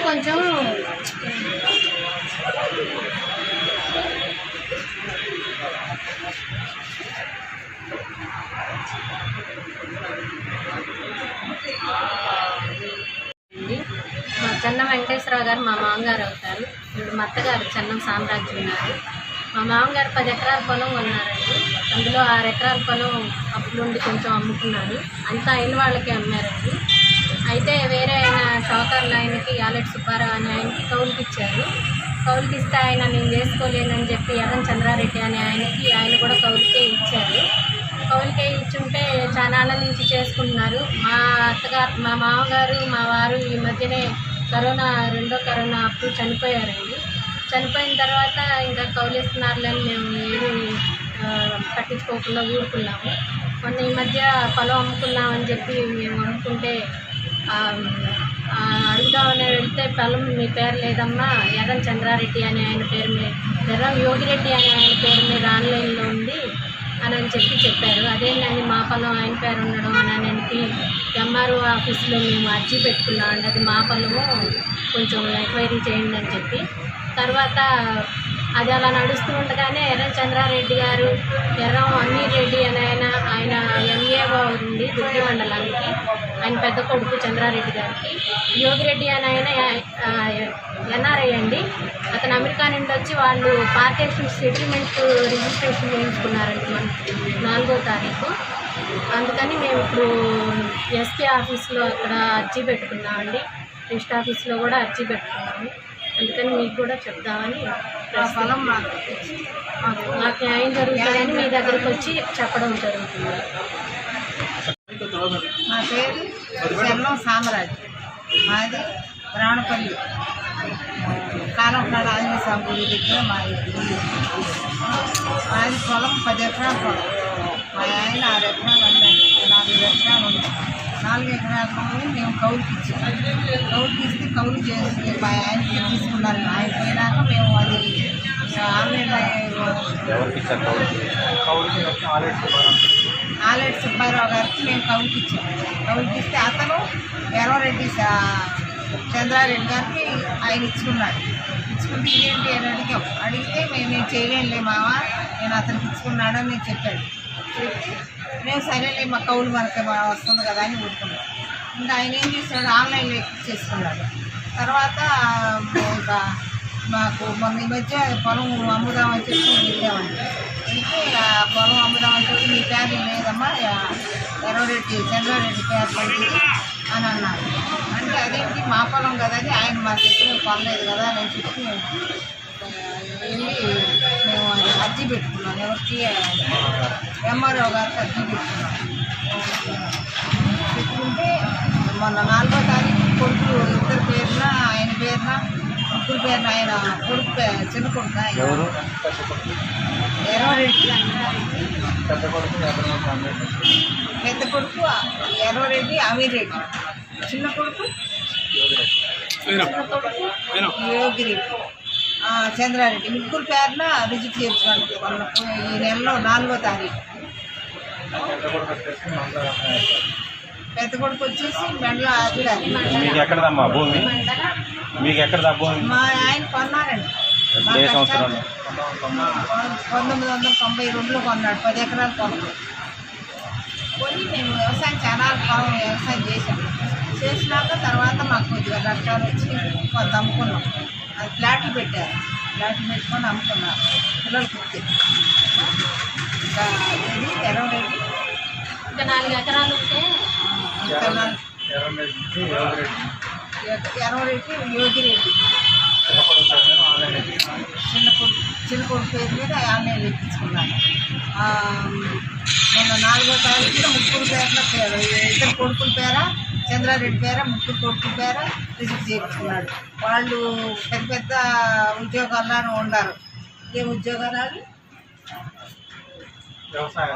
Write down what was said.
కొంచెం అండి. మా చెన్న వెంకటేశ్వరరావు గారు మా మామగారు అవుతారు. ఇప్పుడు మా అత్తగారు చెన్నం సామ్రాజ్యం ఉన్నారు మా మామగారు పది ఎకరాల పొలం ఉన్నారండి అందులో ఆరు ఎకరాల పొలం అప్పుడుండి కొంచెం అమ్ముకున్నారు అంతా అయిన వాళ్ళకి అమ్మారండి. అయితే వేరే ఆయన షాకర్లు ఆయనకి యాలెట్ సుబ్బారావు అని ఆయనకి కౌలుకి ఇచ్చారు కౌలుకి ఇస్తే ఆయన నేను చేసుకోలేనని చెప్పి ఎర్రం చంద్రారెడ్డి అని ఆయనకి ఆయన కూడా కౌలుకే ఇచ్చారు. కౌలుకే ఇచ్చుంటే చాలా నుంచి చేసుకుంటున్నారు. మా అత్తగారు మా మామగారు మా వారు ఈ మధ్యనే కరోనా రెండో కరోనా అప్పుడు చనిపోయారండి. చనిపోయిన తర్వాత ఇంకా కౌలిస్తున్నారులని మేము ఏమి పట్టించుకోకుండా ఊరుకున్నాము. మొన్న ఈ మధ్య పొలం అమ్ముకున్నామని చెప్పి మేము అమ్ముకుంటే అడుగుదామని వెళ్తే పొలం మీ పేరు లేదమ్మా ఎర్రం చంద్రారెడ్డి అని ఆయన పేరు మీద ఎర్రం యోగిరెడ్డి అని ఆయన పేరు మీద ఆన్లైన్లో ఉంది అని అని చెప్పి చెప్పారు. అదేంటండి మా పొలం ఆయన పేరు ఉండడం అని అనేది ఎంఆర్ఓ ఆఫీస్లో మేము అర్జీ పెట్టుకున్నామండి అది మా పొలము కొంచెం ఎంక్వైరీ చేయండి అని చెప్పి. తర్వాత అది అలా నడుస్తూ ఉండగానే ఎర్రం చంద్రారెడ్డి గారు ఎర్రం అమీర్ రెడ్డి అని ఆయన ఆయన ఎంఏఓ ఉంది దుర్గి మండలానికి. ఆయన పెద్ద కొడుకు చంద్రారెడ్డి గారికి. యోగిరెడ్డి అని ఆయన ఎన్ఆర్ఐ అండి. అతను అమెరికా నుండి వచ్చి వాళ్ళు పార్టీషన్ సెటిల్మెంట్ రిజిస్ట్రేషన్ చేయించుకున్నారండి మన నాలుగో తారీఖు. అందుకని మేము ఇప్పుడు ఎస్పీ ఆఫీస్లో అక్కడ అర్జీ పెట్టుకున్నామండి. రిజిస్ట్ ఆఫీస్లో కూడా అర్జీ పెట్టుకున్నాము. అందుకని మీకు కూడా చెప్దామని ఫలం మాకు మాకు న్యాయం జరుగుతుందని మీ దగ్గరకు వచ్చి చెప్పడం జరుగుతుంది. నా పేరు చెల్లం సామరాజ్. మాది బ్రాహ్మణపల్లి కాలంపాడు ఆంజనేయ స్వామి గుడి దగ్గర మా ఇల్లు మాది పొలం పది ఎకరాల పొలం. మా ఆయన ఆరు ఎకరాలు ఉన్నాయి. నాలుగు ఎకరాలు ఉన్నాయి. నాలుగు ఎకరాలు మేము కౌలుకి ఇచ్చాం కౌలుకి ఇస్తే కౌలు చేసి మా ఆయనకి తీసుకున్నారు. ఆయన పోయినాక మేము అది ఆన్లైన్లో ఎవరికి ఇచ్చారు కౌలుకి ఆలెట్ సుబ్బారావు గారికి మేము కౌలుకి ఇచ్చాము కౌలుకి ఇస్తే అతను ఎర్రారెడ్డి చంద్రారెడ్డి గారికి ఆయన ఇచ్చుకున్నాడు. ఇచ్చుకుంటే ఇదేంటి అని అడిగాం. అడిగితే మేము నేను చేయలేనులే మావ నేను అతనికి ఇచ్చుకున్నాడు అని నేను చెప్పాడు. చెప్పి మేము సరేలే మా కౌలు మనకి వస్తుంది కదా అని ఊరుకున్నాం. ఇంకా ఆయన ఏం చేశాడు ఆన్లైన్లో ఎక్కిచ్చేసుకున్నాడు తర్వాత ఇంకా మాకు మొన్న ఈ మధ్య పొలం అమ్ముదామని చెప్పి వెళ్ళామండి. అయితే పొలం అమ్ముదామని చెప్పి మీ పేరు లేదమ్మా ఎర్రరెడ్డి చంద్రారెడ్డి పేరు అని అన్నారు. అంటే అదేంటి? మా పొలం కదా ఆయన మా దగ్గర కొనలేదు కదా అని చెప్పి వెళ్ళి మేము అది అర్జీ పెట్టుకున్నాం. ఎవరికి? ఎంఆర్ఓ గారికి అర్జీ పెట్టుకున్నాం. పెట్టుకుంటే మొన్న నాలుగో తారీఖు కొడుకులు ఇద్దరు పేరున ఆయన పేరున ముగ్గురు పేరున ఆయన కొడుకు పే- చిన్న కొడుకు ఆయన. పెద్ద కొడుకు ఎర్రరెడ్డి అమీర్ రెడ్డి. చిన్న కొడుకు? యోగిరెడ్డి ఆ, చంద్రారెడ్డి. ముగ్గురు పేరున రిజిట్ చేయించుకోండి. ఈ నెలలో నాలుగో తారీఖు. పెద్ద కొడుకు వచ్చేసి మంగళవారం. పెద్ద కొడుకు వచ్చేసి మెండల ఆదిగారి మీకు ఎక్కడదమ్మా? భూమి? మీకు ఎక్కడదా భూమి? మా ఆయన కొన్నారండి. ఏ సంవత్సరం పంతొమ్మిది వందల తొంభై రెండులో కొన్నాడు పది ఎకరాలు కొన్నాడు. కొని మేము వ్యవసాయం చాలా కాలం వ్యవసాయం చేసాం చేసినాక తర్వాత మాకు కొద్దిగా నష్టాలు వచ్చి కొంత అమ్ముకున్నాం. అది ఫ్లాట్లు పెట్టారు. ఫ్లాట్లు పెట్టుకొని అమ్ముకున్నారు. పిల్లలకి ఇచ్చి ఇంకా ఇది ఎర్రరెడ్డి ఇంకా నాలుగు ఎకరాలు ఉంటే ఎర్రరెడ్డి ఎర్రరెడ్డి యోగిరెడ్డి చిన్న కొడుకు వచ్చేసి ఆన్లైన్ ఎగ్జిబిషన్. చిన్న కొడుకు చిన్న కొడుకు పేరు మీద ఆన్లైన్లో ఎక్కించుకున్నాను మొన్న నాలుగో తారీఖున ముగ్గురు పేర్ల పేరు. ఇద్దరు కొడుకుల పేర చంద్రారెడ్డి పేర ముగ్గురు కొడుకుల పేర రిజిస్టర్ చేయించుకున్నాడు. వాళ్ళు పెద్ద పెద్ద ఉద్యోగాల్లో ఉన్నారు. ఏ ఉద్యోగాలు వ్యవసాయ